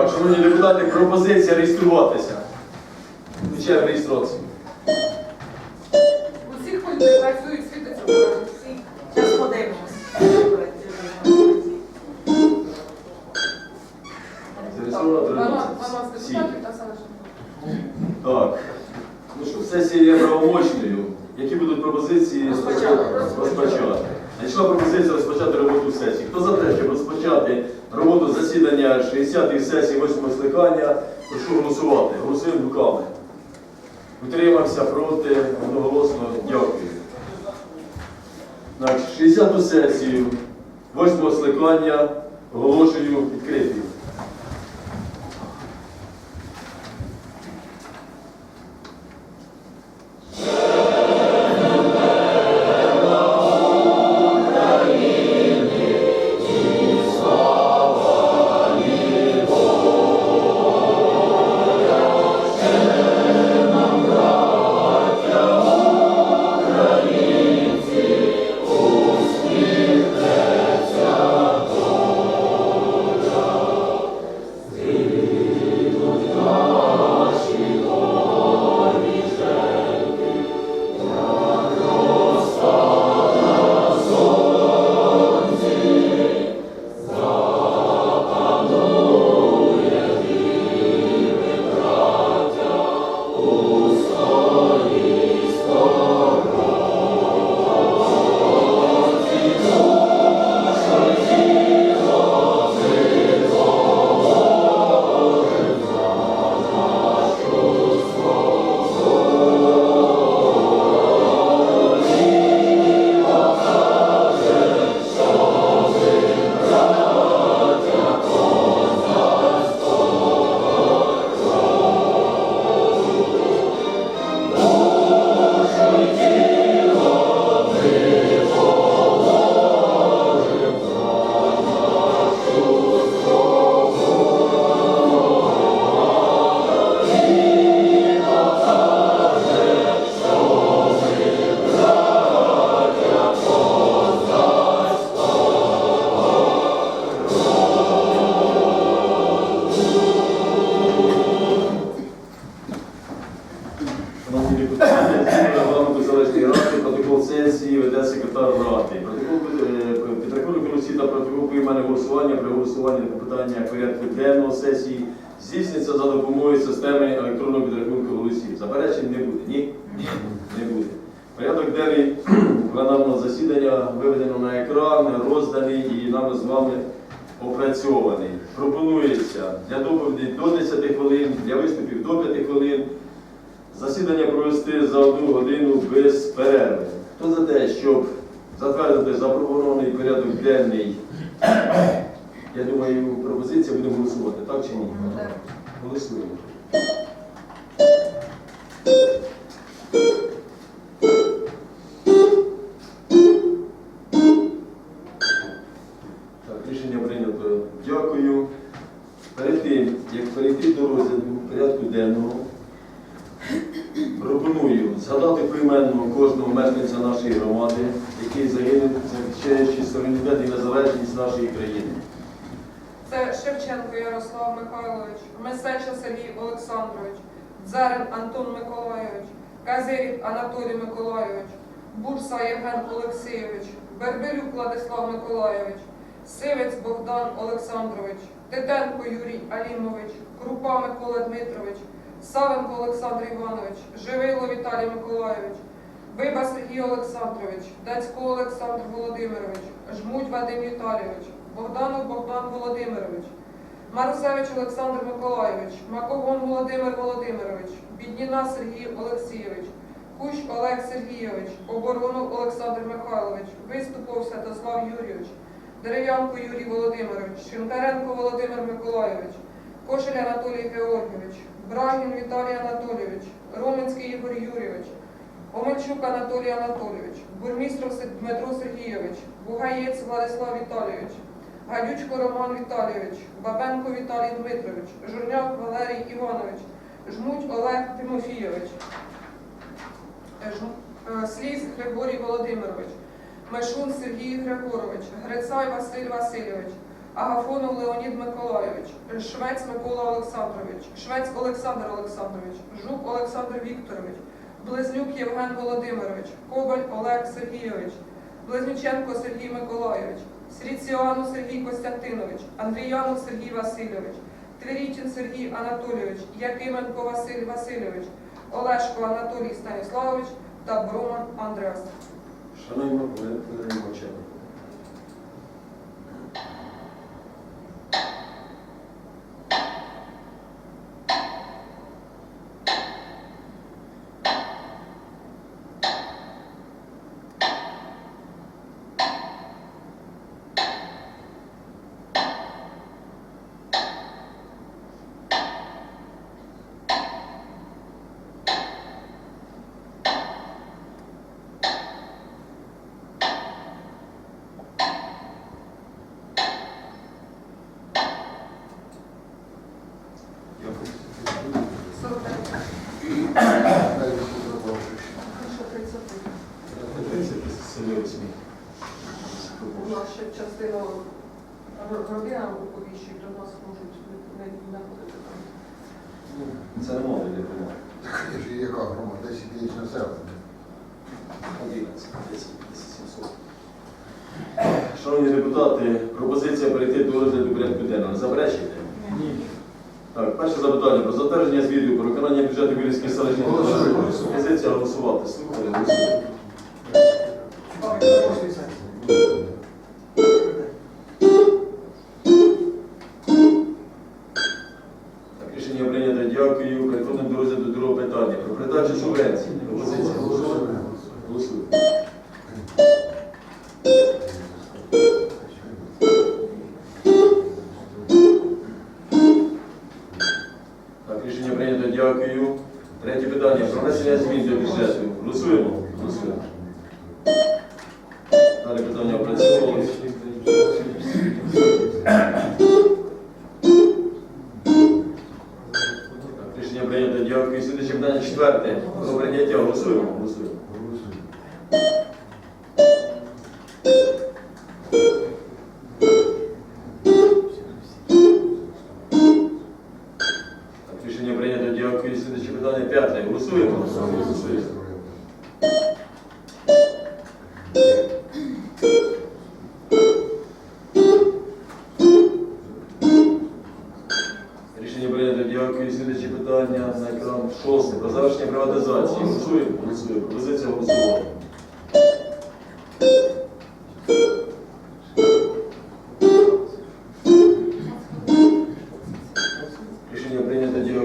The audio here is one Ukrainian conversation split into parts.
Так, шановні депутати, пропозиція реєструватися. Включаємо реєстрацію. Усіх пунктів працюють світиться. Всі. Зараз подивимось. Зареєстровано 12 13. Всі. Так. Ну що, сесія є правомочною. Які будуть пропозиції Розпочати. розпочати? Надійшла пропозиція розпочати роботу сесії. Хто за те, щоб розпочати роботу засідання 60-ї сесії 8-го скликання, прошу голосувати. Голосуємо руками. Утримався проти одноголосно. Дякую. Так, 60-ту сесію 8-го скликання оголошую відкритою. Я думаю, пропозиція буде голосувати, так чи ні? Так. Голосуємо. Бурса Євген Олексійович, Берберюк Владислав Миколайович, Сивець Богдан Олександрович, Титенко Юрій Алімович, Крупа Микола Дмитрович, Савенко Олександр Іванович, Живило Віталій Миколайович, Биба Сергій Олександрович, Дацько Олександр Володимирович, Жмуть Вадим Віталійович, Богданов Богдан Володимирович, Марусевич Олександр Миколайович, Маковон Володимир Володимирович, Бідніна Сергій Олексійович, Кущ Олег Сергійович, Оборонов Олександр Михайлович, Виступов Святослав Юрійович, Дерев'янко Юрій Володимирович, Шинкаренко Володимир Миколайович, Кошель Анатолій Георгійович, Брагін Віталій Анатолійович, Роменський Ігор Юрійович, Омельчук Анатолій Анатолійович, Бурмістров Дмитро Сергійович, Бугаєць Владислав Віталійович, Гадючко Роман Віталійович, Бабенко Віталій Дмитрович, Журняк Валерій Іванович, Жмуть Олег Тимофійович, Сліз Григорій Володимирович, Мешун Сергій Григорович, Грицай Василь Васильович, Агафонов Леонід Миколайович, Швець Микола Олександрович, Швець Олександр Олександрович, Жук Олександр Вікторович, Близнюк Євген Володимирович, Коваль Олег Сергійович, Близнюченко Сергій Миколайович, Сріціану Сергій Костянтинович, Андріянов Сергій Васильович, Твірітін Сергій Анатолійович, Якименко Василь Васильович, Олешко Анатолій Станіславович та Броман Андреас. Шановні Валерій Шановні депутати, пропозиція перейти до розгляду порядку денного. Заперечуєте? Ні. Так, перше запитання про затвердження звіту про виконання бюджету Вілівської селищної Голосуємо. Пропозиція голосувати. Слухайте, голосуємо. Дякую. Слідуюче питання четверте. Про прийняття. Голосуємо. Голосуємо.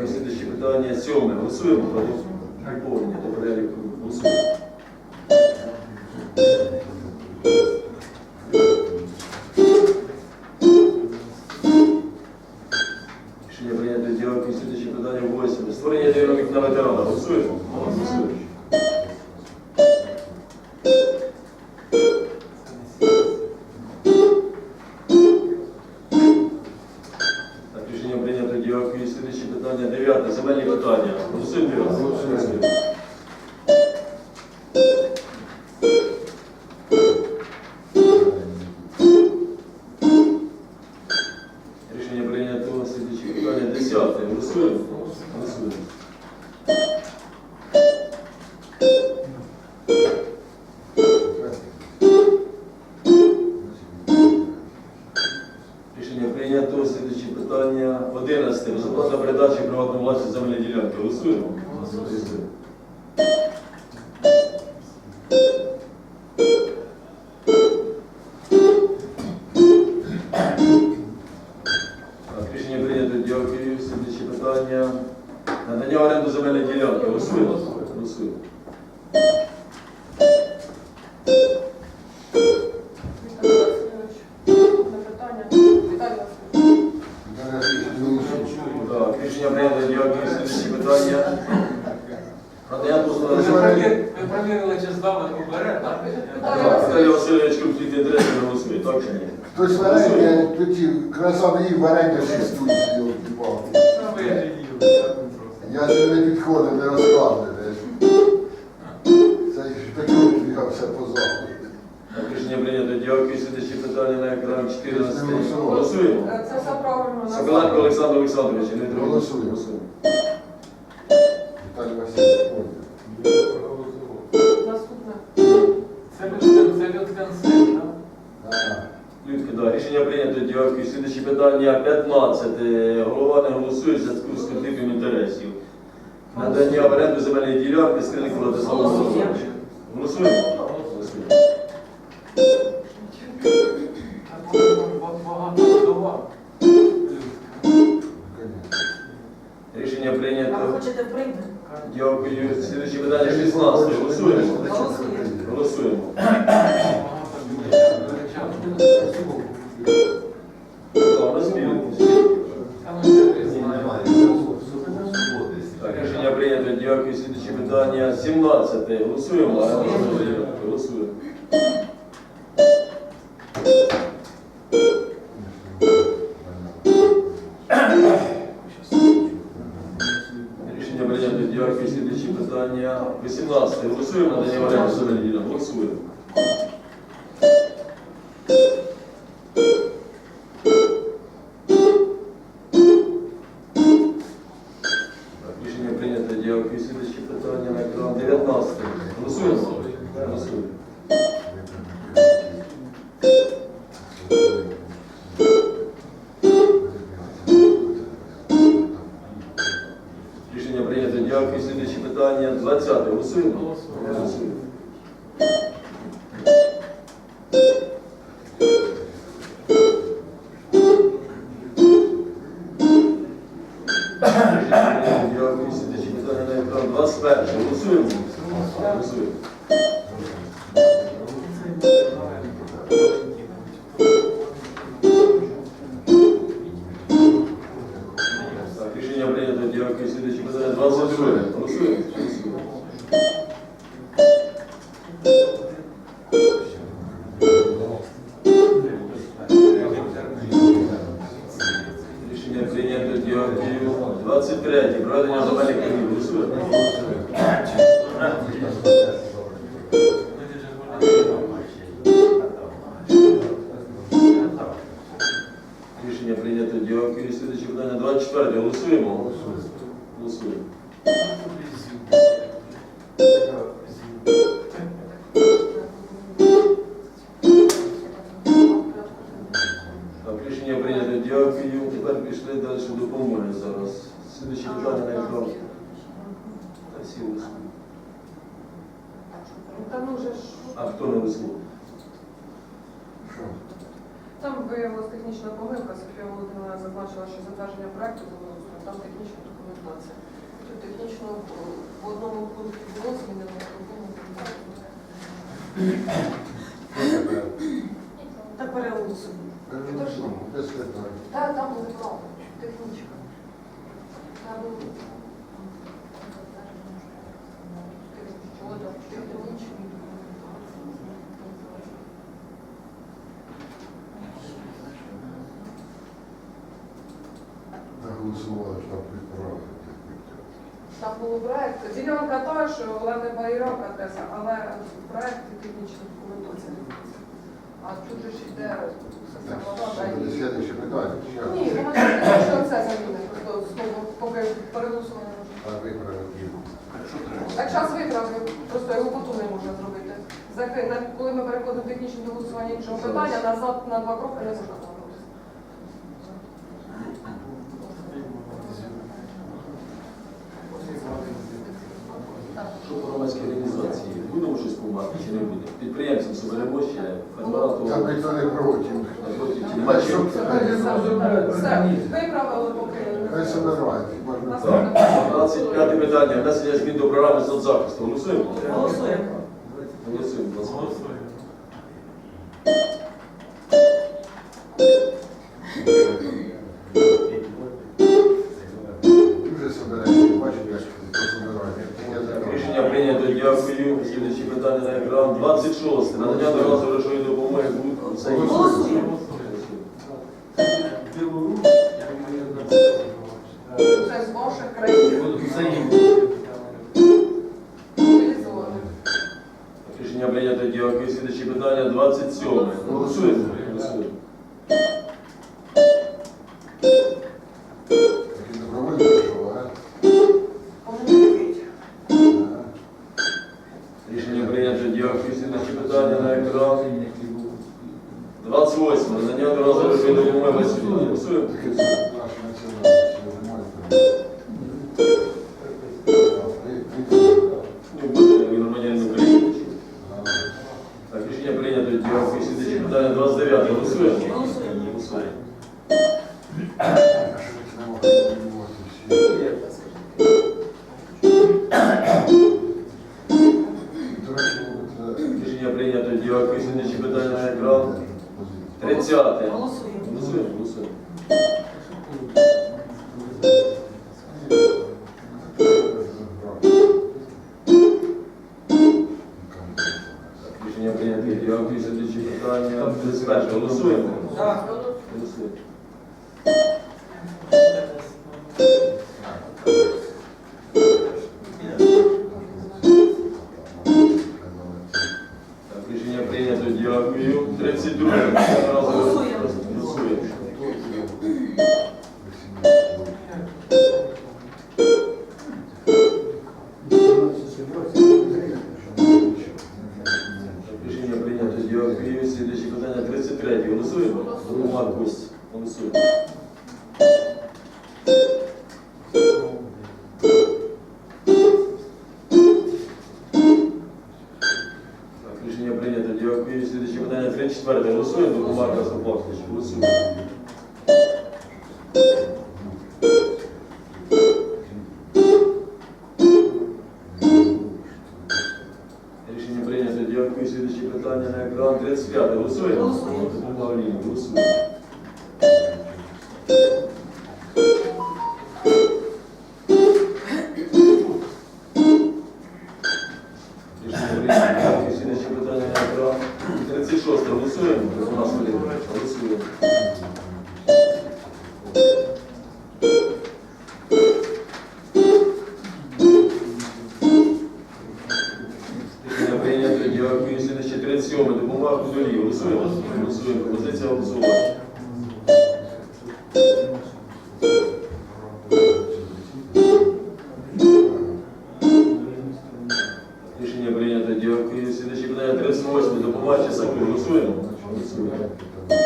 Дякую. Слідуюче питання сьоме. Голосуємо. Про доповнення до переліку. Голосуємо. Конфлікт інтересів не. Так чи ні? Хтось варення, тоді красаві варення шістують? Я ж не підходив, не розказую. Це ж таке бігався по заходу. Рішення прийнято. Дякую. Слідуюче питання на екран 14. Голосуємо. переходимо на Соколенко Олександр Олександрович, не треба. Голосуємо. Голова не голосує в зв'язку з конфліктом інтересів. Надання в оренду земельної ділянки Скринник Владислав Голосуємо. Володимирович. Голосуємо? Голосуємо. Рішення прийнято. хочете прийти? Дякую. Слідуюче питання 16. Голосуємо? Голосуємо. Голосуємо. 17. Голосуємо? Голосуємо. Рішення прийнято. Дякую. Слідуючі питання 18. Голосуємо надання в оренду земельної ділянки. Голосуємо. Так, рішення прийнято. Дякую. Слідуючі питання на екран 19. Голосуємо. Голосуємо. Питання 22. Голосуємо. Голосуємо. Та ну А хто не вислухав? Що? там виявилася технічна помилка, Софія Володимирівна зазначила, що затвердження проекту землеустрою, там технічна документація. Тут технічно в- одному пункті було змінено, в другому Та переусимо. Переносимо. Так, там правда, технічка. Там Чого там технічні Наголосували, що там приправи. Проект. Ділянка та, що Олени Байрак адреса, але проект і технічна документація. А тут же ж йде все це буде слідуюче питання. Ще раз. Ні, не що це заміни, просто поки переносимо. А виправити. Так час виправив, просто його потім не можна зробити. На- Коли ми переходимо технічне до голосування іншого питання, назад на два кроки не можна повернутися. Що по громадській організації? Чи не буде? Підприємцям соберемо ще федерату. Там ніхто не немає? що Все, виправили поки. Хай собирають. Можна Так, 25 питання. Внесення змін до програми соцзахисту. Голосуємо? Голосуємо. Голосуємо. Trânsito. Дякую. Слідуючі питання на екран 35. Голосуємо. Голосуємо. Голосуємо. ಆಗ್ತದೆ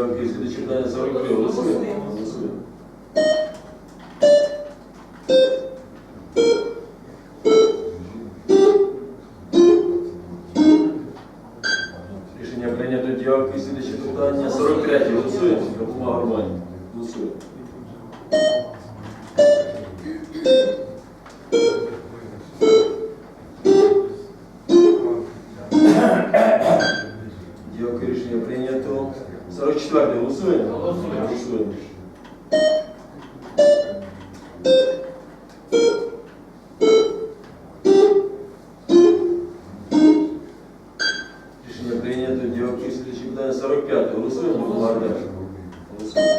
Іван Кисич, читання 42 листи tane sarık geldi. Onu söylüyor mu? Var der. Onu söylüyor.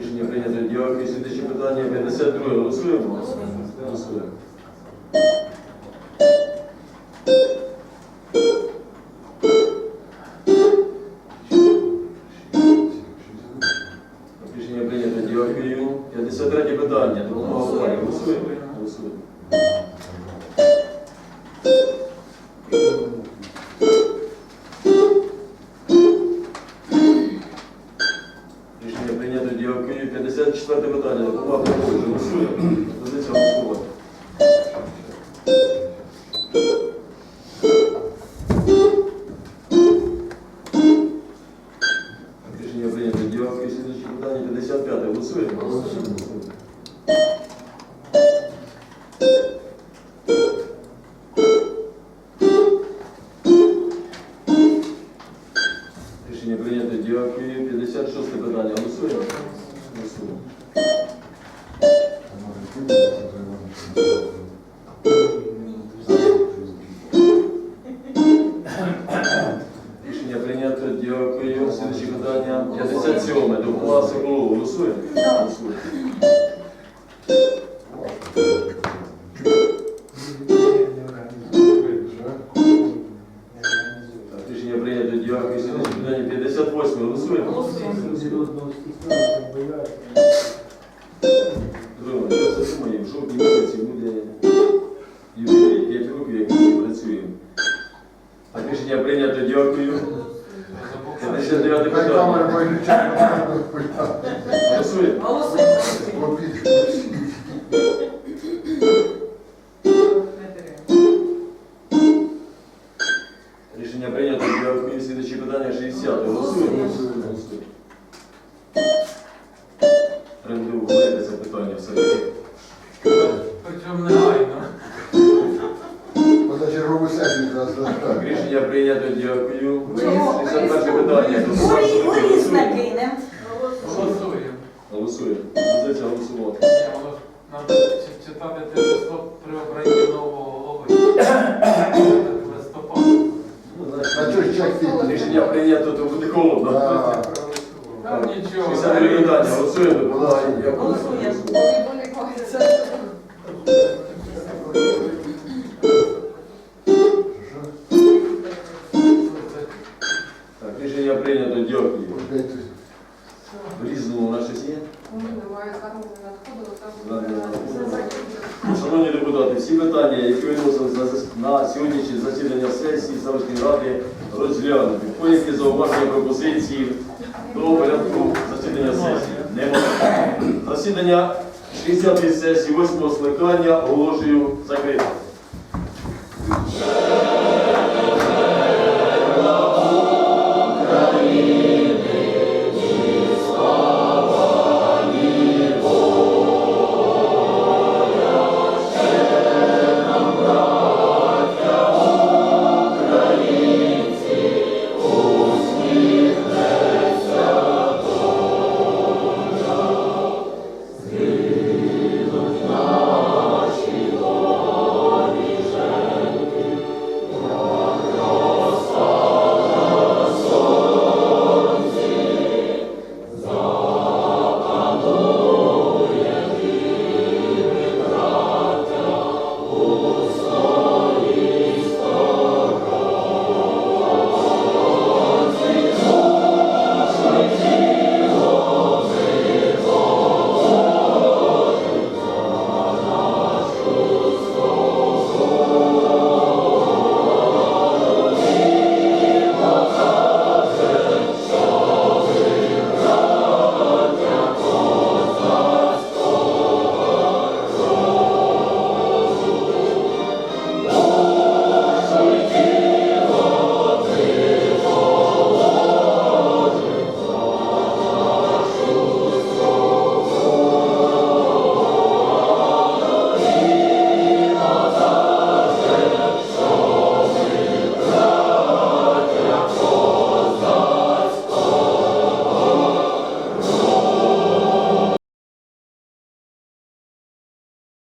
Рішення прийнято. Дякую. Слідуюче питання 52. Голосуємо. Голосуємо. працюємо. А рішення прийнято, дякую. Голосуємо. А чого ж чек ти? Рішення прийнято, то буде холодно. Там нічого. 62 питання, голосуємо. Голосуємо. Araújo